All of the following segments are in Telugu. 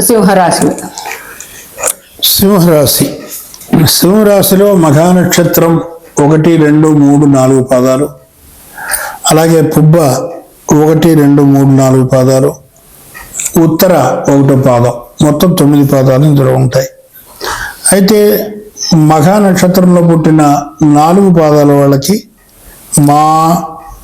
సింహరాశి. సింహరాశి. సింహరాశిలో మఘా నక్షత్రం ఒకటి రెండు మూడు నాలుగు పాదాలు. అలాగే పుబ్బ ఒకటి రెండు మూడు నాలుగు పాదాలు. ఉత్తర ఒకటో పాదం. మొత్తం తొమ్మిది పాదాలు ఇందులో ఉంటాయి. అయితే మఘా నక్షత్రంలో పుట్టిన నాలుగు పాదాల వాళ్ళకి మా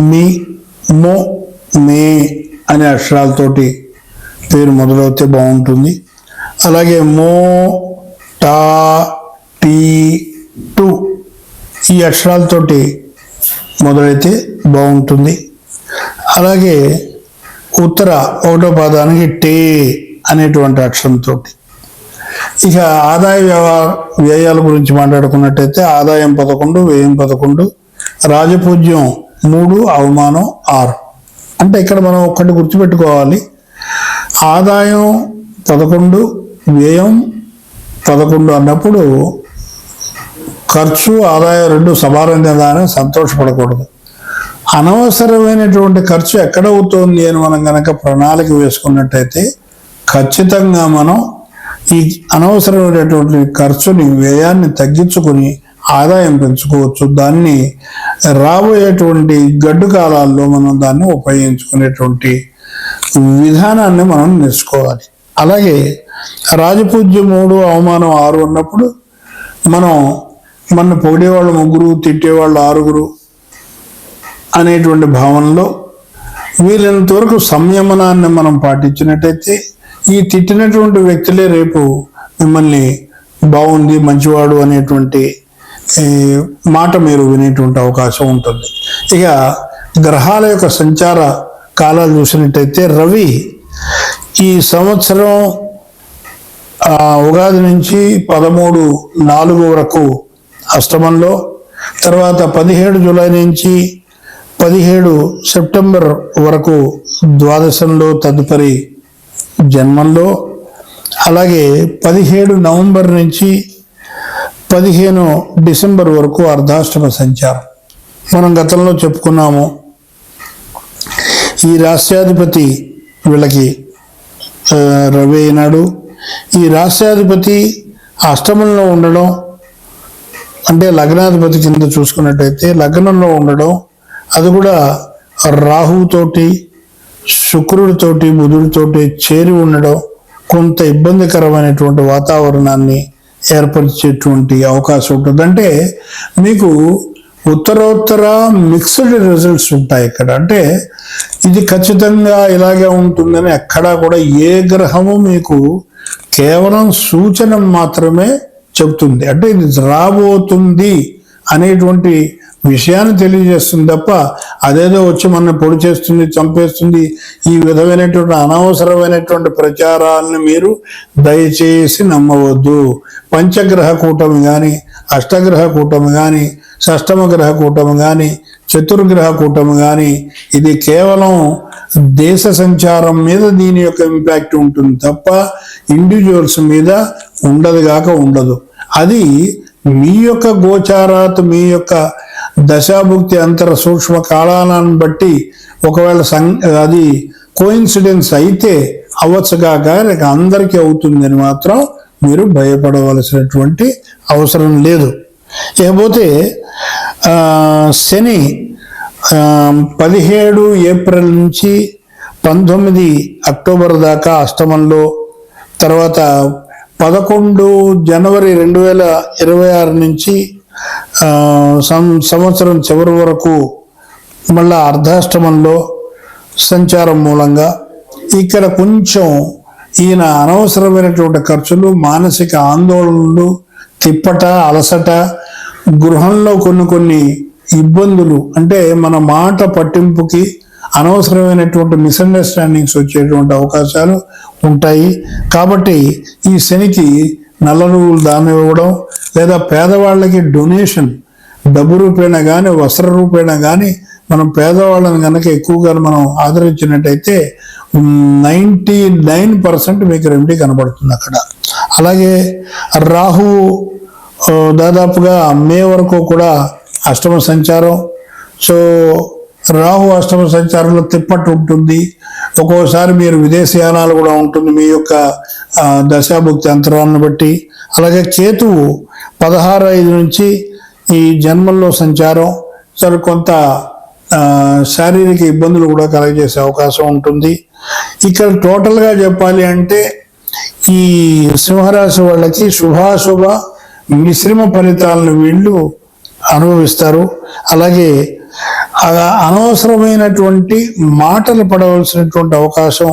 మీ మో మే అనే అక్షరాలతోటి పేరు మొదలవుతే బాగుంటుంది. అలాగే మో టా టీ టు ఈ అక్షరాలతోటి మొదలైతే బాగుంటుంది. అలాగే ఉత్తర ఒకటో పాదానికి టే అనేటువంటి అక్షరంతో ఇక ఆదాయ వ్యవహార వ్యయాల గురించి మాట్లాడుకున్నట్టయితే ఆదాయం పదకొండు వ్యయం పదకొండు రాజపూజ్యం మూడు అవమానం ఆరు. అంటే ఇక్కడ మనం ఒక్కటి గుర్తుపెట్టుకోవాలి. ఆదాయం పదకొండు వ్యయం పదకొండు అన్నప్పుడు ఖర్చు ఆదాయం రెండు సమానం కదా అని సంతోషపడకూడదు. అనవసరమైనటువంటి ఖర్చు ఎక్కడ అవుతోంది అని మనం కనుక ప్రణాళిక వేసుకున్నట్టయితే ఖచ్చితంగా మనం ఈ అనవసరమైనటువంటి ఖర్చుని వ్యయాన్ని తగ్గించుకొని ఆదాయం పెంచుకోవచ్చు. దాన్ని రాబోయేటువంటి గడ్డు కాలాల్లో మనం దాన్ని ఉపయోగించుకునేటువంటి విధానాన్ని మనం నేర్చుకోవాలి. అలాగే రాజపూజ్యం మూడు అవమానం ఆరు ఉన్నప్పుడు మనం మన పొగిడేవాళ్ళు ముగ్గురు తిట్టేవాళ్ళు ఆరుగురు అనేటువంటి భావనలో వీలైనంత వరకు సంయమనాన్ని మనం పాటించినట్టయితే ఈ తిట్టినటువంటి వ్యక్తులే రేపు మిమ్మల్ని బాగుంది మంచివాడు అనేటువంటి ఈ, మాట మీరు వినేటువంటి అవకాశం ఉంటుంది. ఇక గ్రహాల యొక్క సంచార కాలాలు చూసినట్టయితే రవి ఈ సంవత్సరం ఆ, ఉగాది నుంచి పదమూడు నాలుగు వరకు అష్టమంలో తర్వాత పదిహేడు జూలై నుంచి పదిహేడు సెప్టెంబర్ వరకు ద్వాదశంలో తదుపరి జన్మంలో అలాగే పదిహేడు నవంబర్ నుంచి పదిహేను డిసెంబర్ వరకు అర్ధాష్టమ సంచారం. మనం గతంలో చెప్పుకున్నాము ఈ రాష్ట్రాధిపతి వీళ్ళకి రవి అయినాడు. ఈ రాష్ట్రాధిపతి అష్టమంలో ఉండడం అంటే లగ్నాధిపతి కింద చూసుకున్నట్టయితే లగ్నంలో ఉండడం అది కూడా రాహుతోటి శుక్రుడితోటి బుధుడితోటి చేరి ఉండడం కొంత ఇబ్బందికరమైనటువంటి వాతావరణాన్ని ఏర్పరిచేటువంటి అవకాశం ఉంటుంది. అంటే మీకు ఉత్తరోత్తర మిక్స్డ్ రిజల్ట్స్ ఉంటాయి ఇక్కడ. అంటే ఇది ఖచ్చితంగా ఇలాగే ఉంటుందని ఎక్కడా కూడా ఏ గ్రహము మీకు కేవలం సూచన మాత్రమే చెప్తుంది అంటే ఇది రాబోతుంది అనేటువంటి విషయాన్ని తెలియజేస్తుంది తప్ప అదేదో వచ్చి మన పొడి చేస్తుంది చంపేస్తుంది ఈ విధమైనటువంటి అనవసరమైనటువంటి ప్రచారాలను మీరు దయచేసి నమ్మవద్దు. పంచగ్రహ కూటమి కానీ అష్టగ్రహ కూటమి కానీ షష్టమ గ్రహ కూటమి కానీ చతుర్గ్రహ కూటమి కానీ ఇది కేవలం దేశ సంచారం మీద దీని యొక్క ఇంపాక్ట్ ఉంటుంది తప్ప ఇండివిజువల్స్ మీద ఉండదు కాక ఉండదు. అది మీ యొక్క గోచారాత్ మీ యొక్క దశాభుక్తి అంతర సూక్ష్మ కాలాలను బట్టి ఒకవేళ సం అది కోయిన్సిడెన్స్ అయితే అవ్వచ్చు కాక అందరికీ అవుతుందని మాత్రం మీరు భయపడవలసినటువంటి అవసరం లేదు. ఇకపోతే శని పదిహేడు ఏప్రిల్ నుంచి పంతొమ్మిది అక్టోబర్ దాకా అష్టమంలో తర్వాత పదకొండు జనవరి రెండు వేల ఇరవై ఆరు నుంచి సం- సంవత్సరం చివరి వరకు మళ్ళా అర్ధాష్టమంలో సంచారం మూలంగా ఇక్కడ కొంచెం ఈయన అనవసరమైనటువంటి ఖర్చులు మానసిక ఆందోళనలు తిప్పట అలసట గృహంలో కొన్ని కొన్ని ఇబ్బందులు అంటే మన మాట పట్టింపుకి అనవసరమైనటువంటి మిస్అండర్స్టాండింగ్స్ వచ్చేటువంటి అవకాశాలు ఉంటాయి. కాబట్టి ఈ శనికి నల్ల నువ్వులు దానం ఇవ్వడం లేదా పేదవాళ్ళకి డొనేషన్ డబ్బు రూపేణా కానీ వస్త్ర రూపేణా కానీ మనం పేదవాళ్ళని కనుక ఎక్కువగా మనం ఆదరించినట్టయితే నైంటీ నైన్ పర్సెంట్ మీకు రెమెడీ కనబడుతుంది అక్కడ. అలాగే రాహు దాదాపుగా మే వరకు కూడా అష్టమ సంచారం. సో రాహు అష్టమ సంచారంలో తిప్పట్టు ఉంటుంది. ఒక్కోసారి మీరు విదేశయానాలు కూడా ఉంటుంది మీ యొక్క దశాభుక్తి అంతరాలను బట్టి. అలాగే కేతువు పదహారు ఐదు నుంచి ఈ జన్మల్లో సంచారం. సరే కొంత శారీరక ఇబ్బందులు కూడా కలగజేసే అవకాశం ఉంటుంది. ఇక్కడ టోటల్గా చెప్పాలి అంటే ఈ సింహరాశి వాళ్ళకి శుభాశుభ మిశ్రమ ఫలితాలను వీళ్ళు అనుభవిస్తారు. అలాగే అనవసరమైనటువంటి మాటలు పడవలసినటువంటి అవకాశం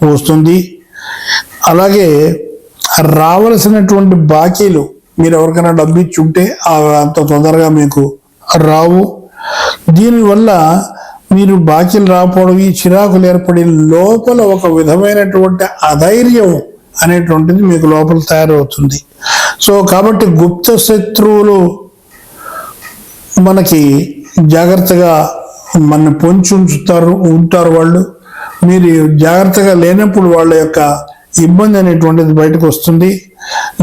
వస్తుంది. అలాగే రావలసినటువంటి బాకీలు మీరు ఎవరికైనా డబ్బు ఇచ్చి ఉంటే అవి అంత తొందరగా మీకు రావు. దీనివల్ల మీరు బాకీలు రాకపోవడం ఈ చిరాకులు ఏర్పడి లోపల ఒక విధమైనటువంటి అధైర్యం అనేటువంటిది మీకు లోపల తయారవుతుంది. సో కాబట్టి గుప్త శత్రువులు మనకి జాగ్రత్తగా మన పొంచి ఉంచుతారు ఉంటారు వాళ్ళు. మీరు జాగ్రత్తగా లేనప్పుడు వాళ్ళ యొక్క ఇబ్బంది అనేటువంటిది బయటకు వస్తుంది.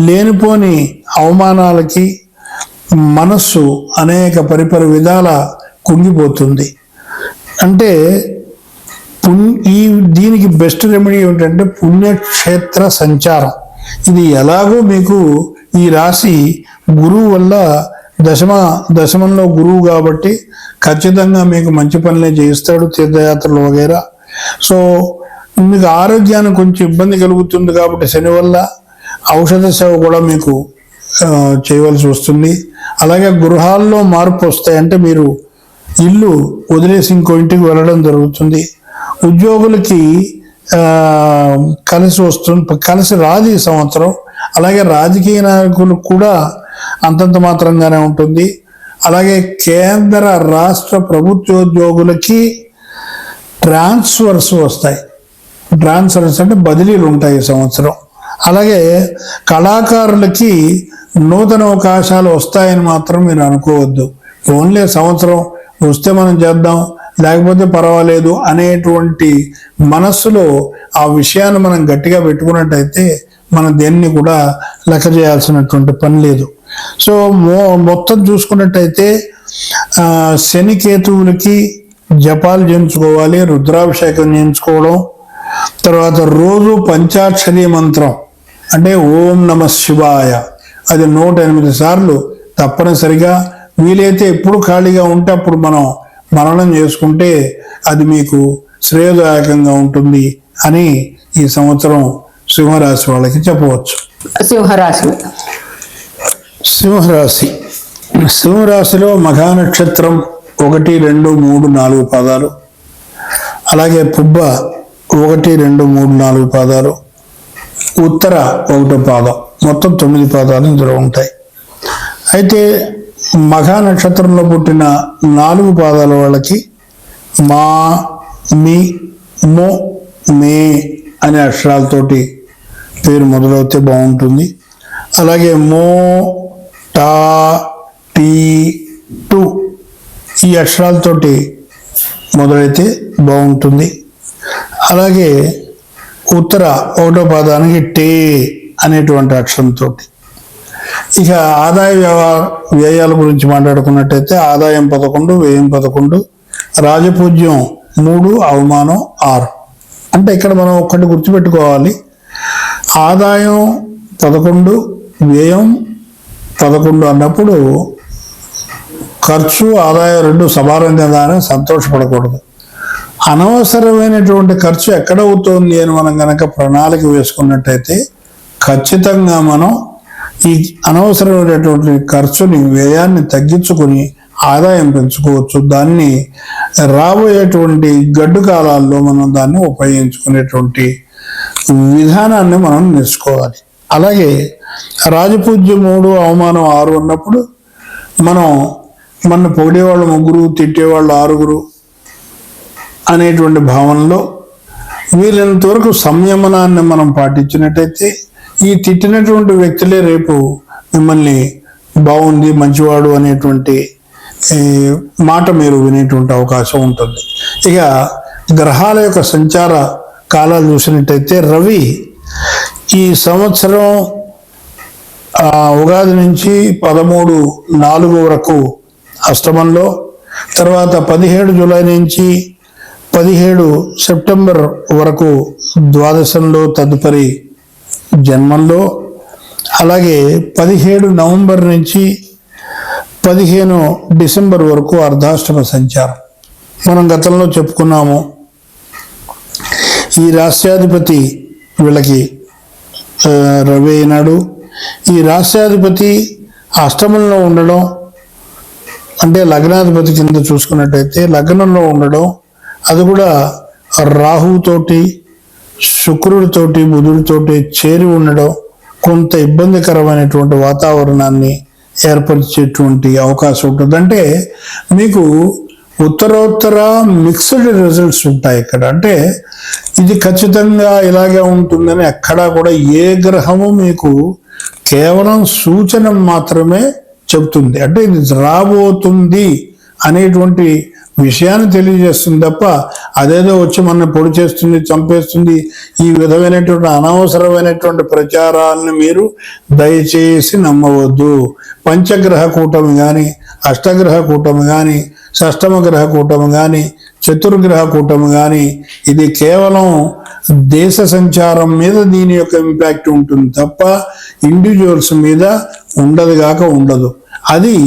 లేనిపోని అవమానాలకి మనస్సు అనేక పరిపర విధాల కుంగిపోతుంది. అంటే ఈ దీనికి బెస్ట్ రెమెడీ ఏమిటంటే పుణ్యక్షేత్ర సంచారం. ఇది ఎలాగో మీకు ఈ రాశి గురువు వల్ల దశమ దశమంలో గురువు కాబట్టి ఖచ్చితంగా మీకు మంచి పనులే చేయిస్తాడు తీర్థయాత్రలు వగేరా. సో మీకు ఆరోగ్యానికి కొంచెం ఇబ్బంది కలుగుతుంది కాబట్టి శని వల్ల ఔషధ సేవ కూడా మీకు చేయవలసి వస్తుంది. అలాగే గృహాల్లో మార్పు వస్తాయి. అంటే మీరు ఇల్లు వదిలేసి ఇంకో ఇంటికి వెళ్ళడం జరుగుతుంది. ఉద్యోగులకి కలిసి వస్తుంది కలిసి రాదు ఈ సంవత్సరం. అలాగే రాజకీయ నాయకులు కూడా అంతంత మాత్రంగానే ఉంటుంది. అలాగే కేంద్ర రాష్ట్ర ప్రభుత్వోద్యోగులకి ట్రాన్స్ఫర్స్ వస్తాయి. ట్రాన్స్ఫర్స్ అంటే బదిలీలు ఉంటాయి ఈ సంవత్సరం. అలాగే కళాకారులకి నూతన అవకాశాలు వస్తాయని మాత్రం మీరు అనుకోవద్దు. ఓన్లీ సంవత్సరం వస్తే మనం చేద్దాం లేకపోతే పర్వాలేదు అనేటువంటి మనస్సులో ఆ విషయాన్ని మనం గట్టిగా పెట్టుకున్నట్టయితే మనం దేన్ని కూడా లెక్క చేయాల్సినటువంటి పని లేదు. సో మో మొత్తం చూసుకున్నట్టయితే ఆ, శని కేతువులకి జపాలు చేయించుకోవాలి రుద్రాభిషేకం చేయించుకోవడం తర్వాత రోజు పంచాక్షరి మంత్రం అంటే ఓం నమ శివాయ అది నూట ఎనిమిది సార్లు తప్పనిసరిగా వీలైతే ఎప్పుడు ఖాళీగా ఉంటే అప్పుడు మనం మరణం చేసుకుంటే అది మీకు శ్రేయదాయకంగా ఉంటుంది అని ఈ సంవత్సరం సింహరాశి వాళ్ళకి చెప్పవచ్చు. సింహరాశి. సింహరాశి. సింహరాశిలో మఘా నక్షత్రం ఒకటి రెండు మూడు నాలుగు పాదాలు. అలాగే పుబ్బ ఒకటి రెండు మూడు నాలుగు పాదాలు. ఉత్తర ఒకటో పాదం. మొత్తం తొమ్మిది పాదాలు ఇందులో ఉంటాయి. అయితే మఘా నక్షత్రంలో పుట్టిన నాలుగు పాదాల వాళ్ళకి మా మీ మో మే అనే అక్షరాలతోటి పేరు మొదలవుతే బాగుంటుంది. అలాగే మో టా టీ టు ఈ అక్షరాలతోటి మొదలైతే బాగుంటుంది. అలాగే ఉత్తర ఒకటో పాదానికి టే అనేటువంటి అక్షరంతో ఇక ఆదాయ వ్యవ- వ్యయాల గురించి మాట్లాడుకున్నట్టయితే ఆదాయం పదకొండు వ్యయం పదకొండు రాజపూజ్యం మూడు అవమానం ఆరు. అంటే ఇక్కడ మనం ఒక్కటి గుర్తుపెట్టుకోవాలి. ఆదాయం పదకొండు వ్యయం పదకొండు అన్నప్పుడు ఖర్చు ఆదాయం రెండు సమానంగా దాని సంతోషపడకూడదు. అనవసరమైనటువంటి ఖర్చు ఎక్కడ అవుతోంది అని మనం కనుక ప్రణాళిక వేసుకున్నట్టయితే ఖచ్చితంగా మనం ఈ అనవసరమైనటువంటి ఖర్చుని వ్యయాన్ని తగ్గించుకొని ఆదాయం పెంచుకోవచ్చు. దాన్ని రాబోయేటువంటి గడ్డు కాలాల్లో మనం దాన్ని ఉపయోగించుకునేటువంటి విధానాన్ని మనం నేర్చుకోవాలి. అలాగే రాజపూజ్య మూడు అవమానం ఆరు ఉన్నప్పుడు మనం మన పొగిడేవాళ్ళు ముగ్గురు తిట్టేవాళ్ళు ఆరుగురు అనేటువంటి భావనలో వీలైనంత వరకు సంయమనాన్ని మనం పాటించినట్టయితే ఈ తిట్టినటువంటి వ్యక్తులే రేపు మిమ్మల్ని బాగుంది మంచివాడు అనేటువంటి ఈ, మాట మీరు వినేటువంటి అవకాశం ఉంటుంది. ఇక గ్రహాల యొక్క సంచార కాలాలు చూసినట్టయితే రవి ఈ సంవత్సరం ఉగాది నుంచి పదమూడు నాలుగు వరకు అష్టమంలో తర్వాత పదిహేడు జూలై నుంచి పదిహేడు సెప్టెంబర్ వరకు ద్వాదశంలో తదుపరి జన్మంలో అలాగే పదిహేడు నవంబర్ నుంచి పదిహేను డిసెంబర్ వరకు అర్ధాష్టమ సంచారం. మనం గతంలో చెప్పుకున్నాము ఈ రాష్ట్రాధిపతి వీళ్ళకి రవి అయినాడు. ఈ రాష్ట్రాధిపతి అష్టమంలో ఉండడం అంటే లగ్నాధిపతి కింద చూసుకున్నట్టయితే లగ్నంలో ఉండడం అది కూడా రాహుతోటి శుక్రుడితోటి బుధుడితోటి చేరి ఉండడం కొంత ఇబ్బందికరమైనటువంటి వాతావరణాన్ని ఏర్పరిచేటువంటి అవకాశం ఉంటుంది. అంటే మీకు ఉత్తరోత్తర మిక్స్డ్ రిజల్ట్స్ ఉంటాయి ఇక్కడ. అంటే ఇది ఖచ్చితంగా ఇలాగే ఉంటుందని ఎక్కడా కూడా ఏ గ్రహము మీకు కేవలం సూచన మాత్రమే చెప్తుంది అంటే ఇది రాబోతుంది అనేటువంటి విషయాన్ని తెలియజేస్తుంది తప్ప అదేదో వచ్చి మన పొడి చేస్తుంది చంపేస్తుంది ఈ విధమైనటువంటి అనవసరమైనటువంటి ప్రచారాలను మీరు దయచేసి నమ్మవద్దు. పంచగ్రహ కూటమి కానీ అష్టగ్రహ కూటమి కానీ షష్టమ గ్రహ కూటమి కానీ చతుర్గ్రహ కూటమి కానీ ఇది కేవలం దేశ సంచారం మీద దీని యొక్క ఇంపాక్ట్ ఉంటుంది తప్ప ఇండివిజువల్స్ మీద ఉండదు కాక ఉండదు. అది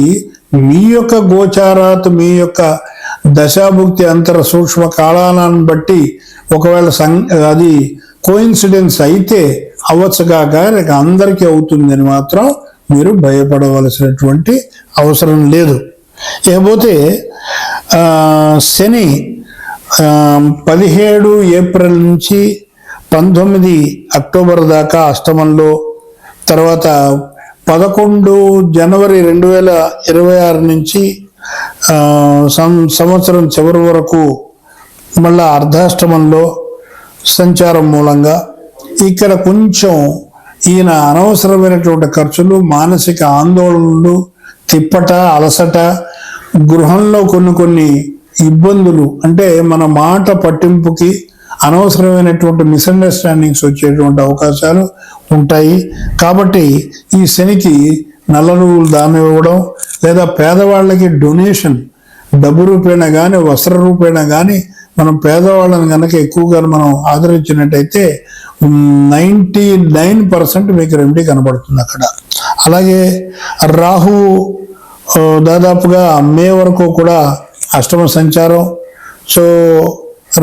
మీ యొక్క గోచారాత్ మీ యొక్క దశాభుక్తి అంతర సూక్ష్మ కాలాలను బట్టి ఒకవేళ సం అది కోయిన్సిడెన్స్ అయితే అవ్వచ్చు కాక లేక అందరికీ అవుతుందని మాత్రం మీరు భయపడవలసినటువంటి అవసరం లేదు. ఇకపోతే శని పదిహేడు ఏప్రిల్ నుంచి పంతొమ్మిది అక్టోబర్ దాకా అష్టమంలో తర్వాత పదకొండు జనవరి రెండు వేల ఇరవై ఆరు నుంచి సం- సంవత్సరం చివరి వరకు మళ్ళా అర్ధాష్టమంలో సంచారం మూలంగా ఇక్కడ కొంచెం ఈయన అనవసరమైనటువంటి ఖర్చులు మానసిక ఆందోళనలు తిప్పట అలసట గృహంలో కొన్ని కొన్ని ఇబ్బందులు అంటే మన మాట పట్టింపుకి అనవసరమైనటువంటి మిస్అండర్స్టాండింగ్స్ వచ్చేటువంటి అవకాశాలు ఉంటాయి. కాబట్టి ఈ శనికి నల్ల నువ్వులు దానం ఇవ్వడం లేదా పేదవాళ్ళకి డొనేషన్ డబ్బు రూపేణ కానీ వస్త్ర రూపేణ కానీ మనం పేదవాళ్ళని కనుక ఎక్కువగా మనం ఆదరించినట్టయితే నైంటీ నైన్ పర్సెంట్ మీకు రెమెడీ కనబడుతుంది అక్కడ. అలాగే రాహు దాదాపుగా మే వరకు కూడా అష్టమ సంచారం. సో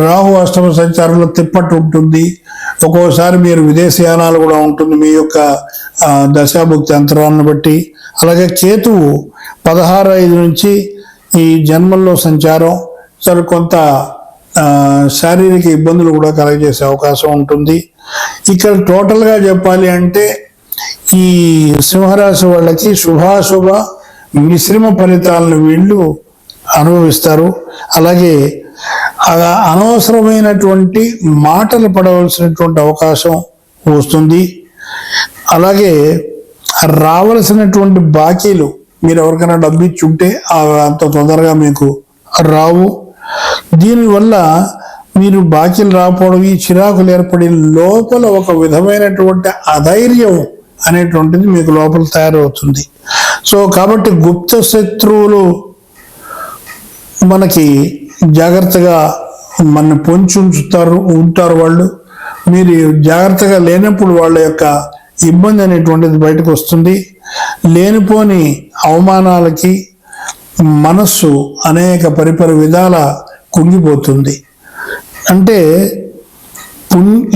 రాహు అష్టమ సంచారంలో తిప్పట్టు ఉంటుంది. ఒక్కోసారి మీరు విదేశయానాలు కూడా ఉంటుంది మీ యొక్క దశాభుక్తి అంతరాన్ని బట్టి. అలాగే కేతువు పదహారు ఐదు నుంచి ఈ జన్మల్లో సంచారం. సరే కొంత శారీరక ఇబ్బందులు కూడా కలగజేసే అవకాశం ఉంటుంది. ఇక్కడ టోటల్గా చెప్పాలి అంటే ఈ సింహరాశి వాళ్ళకి శుభాశుభ మిశ్రమ ఫలితాలను వీళ్ళు అనుభవిస్తారు. అలాగే అనవసరమైనటువంటి మాటలు పడవలసినటువంటి అవకాశం వస్తుంది. అలాగే రావలసినటువంటి బాకీలు మీరు ఎవరికైనా డబ్బు ఇచ్చి ఉంటే అవి అంత తొందరగా మీకు రావు. దీనివల్ల మీరు బాకీలు రాకపోవడం ఈ చిరాకులు ఏర్పడి లోపల ఒక విధమైనటువంటి అధైర్యం అనేటువంటిది మీకు లోపల తయారవుతుంది. సో కాబట్టి గుప్త శత్రువులు మనకి జాగ్రత్తగా మన పొంచి ఉంచుతారు ఉంటారు వాళ్ళు. మీరు జాగ్రత్తగా లేనప్పుడు వాళ్ళ యొక్క ఇబ్బంది అనేటువంటిది బయటకు వస్తుంది. లేనిపోని అవమానాలకి మనస్సు అనేక పరిపరి విధాల కుంగిపోతుంది. అంటే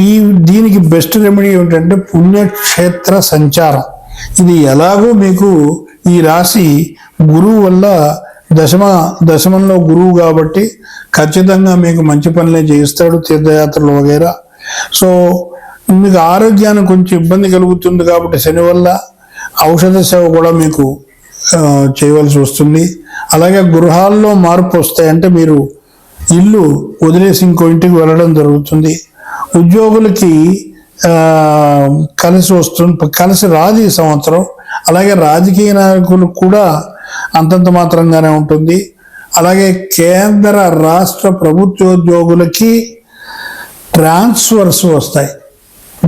ఈ దీనికి బెస్ట్ రెమెడీ ఏమిటంటే పుణ్యక్షేత్ర సంచారం. ఇది ఎలాగో మీకు ఈ రాశి గురువు వల్ల దశమ దశమంలో గురువు కాబట్టి ఖచ్చితంగా మీకు మంచి పనులే చేయిస్తాడు తీర్థయాత్రలు వగైరా. సో మీకు ఆరోగ్యానికి కొంచెం ఇబ్బంది కలుగుతుంది కాబట్టి శని వల్ల ఔషధ సేవ కూడా మీకు చేయవలసి వస్తుంది. అలాగే గృహాల్లో మార్పు వస్తాయి. అంటే మీరు ఇల్లు వదిలేసి ఇంకో ఇంటికి వెళ్ళడం జరుగుతుంది. ఉద్యోగులకి కలిసి వస్తుంది కలిసి రాదు ఈ సంవత్సరం. అలాగే రాజకీయ నాయకులు కూడా అంతంత మాత్రంగానే ఉంటుంది. అలాగే కేంద్ర రాష్ట్ర ప్రభుత్వోద్యోగులకి ట్రాన్స్ఫర్స్ వస్తాయి.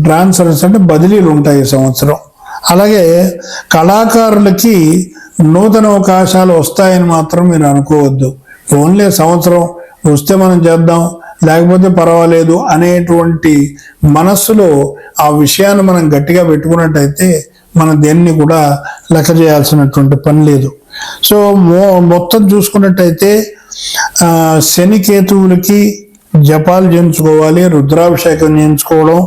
ట్రాన్స్ఫర్స్ అంటే బదిలీలు ఉంటాయి ఈ సంవత్సరం. అలాగే కళాకారులకి నూతన అవకాశాలు వస్తాయని మాత్రం మీరు అనుకోవద్దు. ఓన్లీ సంవత్సరం వస్తే మనం చేద్దాం లేకపోతే పర్వాలేదు అనేటువంటి మనస్సులో ఆ విషయాన్ని మనం గట్టిగా పెట్టుకున్నట్టయితే మనం దేన్ని కూడా లెక్క చేయాల్సినటువంటి పని లేదు. సో మో మొత్తం చూసుకున్నట్టయితే ఆ, శని కేతువులకి జపాలు చేయించుకోవాలి రుద్రాభిషేకం చేయించుకోవడం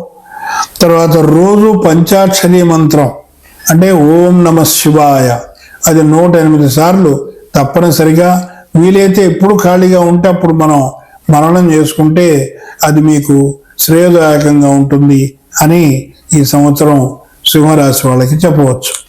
తర్వాత రోజు పంచాక్షరి మంత్రం అంటే ఓం నమ శివాయ అది నూట ఎనిమిది సార్లు తప్పనిసరిగా వీలైతే ఎప్పుడు ఖాళీగా ఉంటే అప్పుడు మనం మరణం చేసుకుంటే అది మీకు శ్రేయదాయకంగా ఉంటుంది అని ఈ సంవత్సరం సింహరాశి వాళ్ళకి చెప్పవచ్చు.